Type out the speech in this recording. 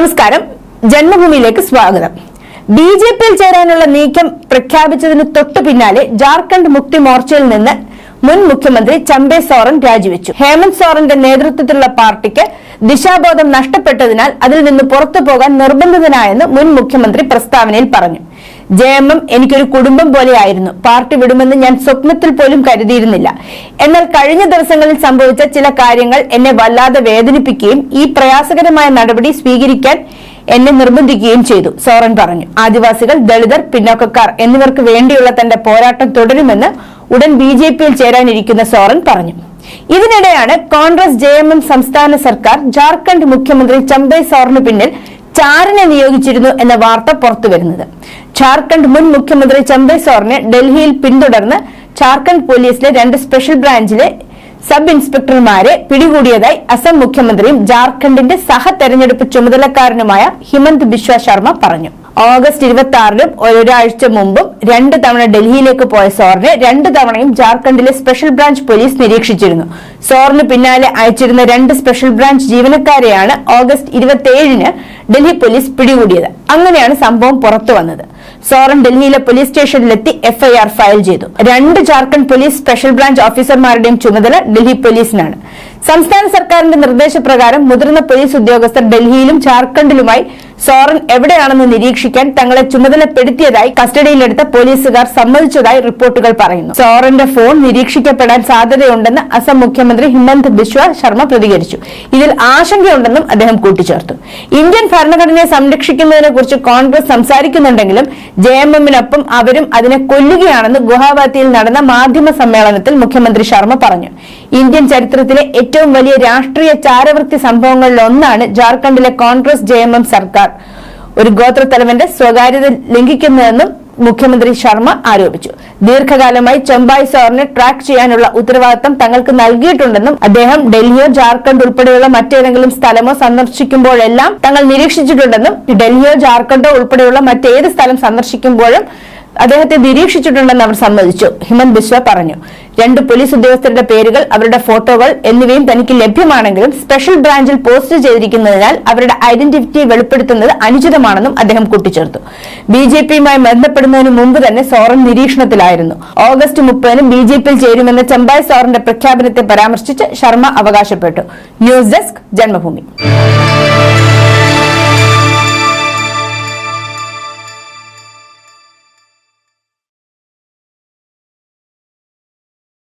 നമസ്കാരം. ജന്മഭൂമിയിലേക്ക് സ്വാഗതം. B J പിയിൽ ചേരാനുള്ള നീക്കം പ്രഖ്യാപിച്ചതിന് തൊട്ടു പിന്നാലെ ജാർഖണ്ഡ് മുക്തി മോർച്ചയിൽ നിന്ന് മുൻ മുഖ്യമന്ത്രി ചമ്പെ സോറൻ രാജിവെച്ചു. ഹേമന്ത് സോറന്റെ നേതൃത്വത്തിലുള്ള പാർട്ടിക്ക് ദിശാബോധം നഷ്ടപ്പെട്ടതിനാൽ അതിൽ നിന്ന് പുറത്തു പോകാൻ നിർബന്ധിതനായെന്ന് മുൻ മുഖ്യമന്ത്രി പ്രസ്താവനയിൽ പറഞ്ഞു. ജെ എം എം എനിക്കൊരു കുടുംബം പോലെയായിരുന്നു. പാർട്ടി വിടുമെന്ന് ഞാൻ സ്വപ്നത്തിൽ പോലും കരുതിയിരുന്നില്ല. എന്നാൽ കഴിഞ്ഞ ദിവസങ്ങളിൽ സംഭവിച്ച ചില കാര്യങ്ങൾ എന്നെ വല്ലാതെ വേദനിപ്പിക്കുകയും ഈ പ്രയാസകരമായ നടപടി സ്വീകരിക്കാൻ എന്നെ നിർബന്ധിക്കുകയും ചെയ്തു സോറൻ പറഞ്ഞു. ആദിവാസികൾ ദളിതർ പിന്നോക്കക്കാർ എന്നിവർക്ക് വേണ്ടിയുള്ള തന്റെ പോരാട്ടം തുടരുമെന്ന് ഉടൻ ബി ജെ പിയിൽ ചേരാനിരിക്കുന്ന സോറൻ പറഞ്ഞു. ഇതിനിടെയാണ് കോൺഗ്രസ് ജെ സംസ്ഥാന സർക്കാർ ജാർഖണ്ഡ് മുഖ്യമന്ത്രി ചമ്പൈ സോറിന് പിന്നിൽ ചാരനെ നിയോഗിച്ചിരുന്നു എന്ന വാർത്ത പുറത്തുവരുന്നത് ജാർഖണ്ഡ് മുൻ മുഖ്യമന്ത്രി ചമ്പൈ സോറിനെ ഡൽഹിയിൽ പിന്തുടർന്ന് ജാർഖണ്ഡ് പോലീസിലെ രണ്ട് സ്പെഷ്യൽ ബ്രാഞ്ചിലെ സബ് ഇൻസ്പെക്ടർമാരെ പിടികൂടിയതായി അസം മുഖ്യമന്ത്രിയും ജാർഖണ്ഡിന്റെ സഹ തെരഞ്ഞെടുപ്പ് ചുമതലക്കാരനുമായ ഹിമന്ത് ബിശ്വ ശർമ്മ പറഞ്ഞു. ഓഗസ്റ്റ് ഇരുപത്തി ആറിലും ഒരാഴ്ച മുമ്പും രണ്ട് തവണ ഡൽഹിയിലേക്ക് പോയ സോറിനെ രണ്ട് തവണയും ജാർഖണ്ഡിലെ സ്പെഷ്യൽ ബ്രാഞ്ച് പോലീസ് നിരീക്ഷിച്ചിരുന്നു. സോറിന് പിന്നാലെ അയച്ചിരുന്ന രണ്ട് സ്പെഷ്യൽ ബ്രാഞ്ച് ജീവനക്കാരെയാണ് ഓഗസ്റ്റ് ഇരുപത്തിയേഴിന് ഡൽഹി പോലീസ് പിടികൂടിയത്. അങ്ങനെയാണ് സംഭവം പുറത്തു വന്നത്. സോറൻ ഡൽഹിയിലെ പോലീസ് സ്റ്റേഷനിലെത്തി എഫ്ഐആർ ഫയൽ ചെയ്തു. രണ്ട് ജാർഖണ്ഡ് പോലീസ് സ്പെഷ്യൽ ബ്രാഞ്ച് ഓഫീസർമാരുടെയും ചുമതല ഡൽഹി പോലീസിനാണ്. സംസ്ഥാന സർക്കാരിന്റെ നിർദ്ദേശപ്രകാരം മുതിർന്ന പോലീസ് ഉദ്യോഗസ്ഥർ ഡൽഹിയിലും ജാർഖണ്ഡിലുമായി സോറൻ എവിടെയാണെന്ന് നിരീക്ഷിക്കാൻ തങ്ങളെ ചുമതലപ്പെടുത്തിയതായി കസ്റ്റഡിയിലെടുത്ത പോലീസുകാർ സമ്മതിച്ചതായി റിപ്പോർട്ടുകൾ പറയുന്നു. സോറന്റെ ഫോൺ നിരീക്ഷിക്കപ്പെടാൻ സാധ്യതയുണ്ടെന്ന് അസം മുഖ്യമന്ത്രി ഹിമന്ത് ബിശ്വ ശർമ്മ പ്രതികരിച്ചു. ഇതിൽ ആശങ്കയുണ്ടെന്നും അദ്ദേഹം കൂട്ടിച്ചേർത്തു. ഇന്ത്യൻ ഭരണഘടനയെ സംരക്ഷിക്കുന്നതിനെ കുറിച്ച് കോൺഗ്രസ് സംസാരിക്കുന്നുണ്ടെങ്കിലും ജെ എം എമ്മിനൊപ്പം അവരും അതിനെ കൊല്ലുകയാണെന്ന് ഗുവാഹത്തിയിൽ നടന്ന മാധ്യമ സമ്മേളനത്തിൽ മുഖ്യമന്ത്രി ശർമ്മ പറഞ്ഞു. ഇന്ത്യൻ ചരിത്രത്തിലെ ഏറ്റവും വലിയ രാഷ്ട്രീയ ചാരവൃത്തി സംഭവങ്ങളിൽ ഒന്നാണ് ജാർഖണ്ഡിലെ കോൺഗ്രസ് ജെ എം എം സർക്കാർ. ഒരു ഗോത്രത്തലവന്റെ സ്വകാര്യത ലംഘിക്കുന്നതെന്നും മുഖ്യമന്ത്രി ശർമ്മ ആരോപിച്ചു. ദീർഘകാലമായി ചെമ്പായ് സോറിനെ ട്രാക്ക് ചെയ്യാനുള്ള ഉത്തരവാദിത്തം തങ്ങൾക്ക് നൽകിയിട്ടുണ്ടെന്നും അദ്ദേഹം ഡൽഹിയോ ജാർഖണ്ഡ് ഉൾപ്പെടെയുള്ള മറ്റേതെങ്കിലും സ്ഥലമോ സന്ദർശിക്കുമ്പോഴെല്ലാം തങ്ങൾ നിരീക്ഷിച്ചിട്ടുണ്ടെന്നും ഡൽഹിയോ ജാർഖണ്ഡോ ഉൾപ്പെടെയുള്ള മറ്റേത് സ്ഥലം സന്ദർശിക്കുമ്പോഴും അദ്ദേഹത്തെ നിരീക്ഷിച്ചിട്ടുണ്ടെന്ന് അവർ സമ്മതിച്ചു. ഹിമന്ത് ബിശ്വ പറഞ്ഞു. രണ്ട് പോലീസ് ഉദ്യോഗസ്ഥരുടെ പേരുകൾ അവരുടെ ഫോട്ടോകൾ എന്നിവയും തനിക്ക് ലഭ്യമാണെങ്കിലും സ്പെഷ്യൽ ബ്രാഞ്ചിൽ പോസ്റ്റ് ചെയ്തിരിക്കുന്നതിനാൽ അവരുടെ ഐഡന്റിറ്റി വെളിപ്പെടുത്തുന്നത് അനുചിതമാണെന്നും അദ്ദേഹം കൂട്ടിച്ചേർത്തു. ബി ജെ പിയുമായി ബന്ധപ്പെടുന്നതിന് മുമ്പ് തന്നെ സോറൻ നിരീക്ഷണത്തിലായിരുന്നു. ഓഗസ്റ്റ് മുപ്പതിന് ബി ജെ പിയിൽ ചേരുമെന്ന ചെമ്പായ് സോറന്റെ പ്രഖ്യാപനത്തെ പരാമർശിച്ച് ശർമ്മ അവകാശപ്പെട്ടു. News desk Janmabhumi.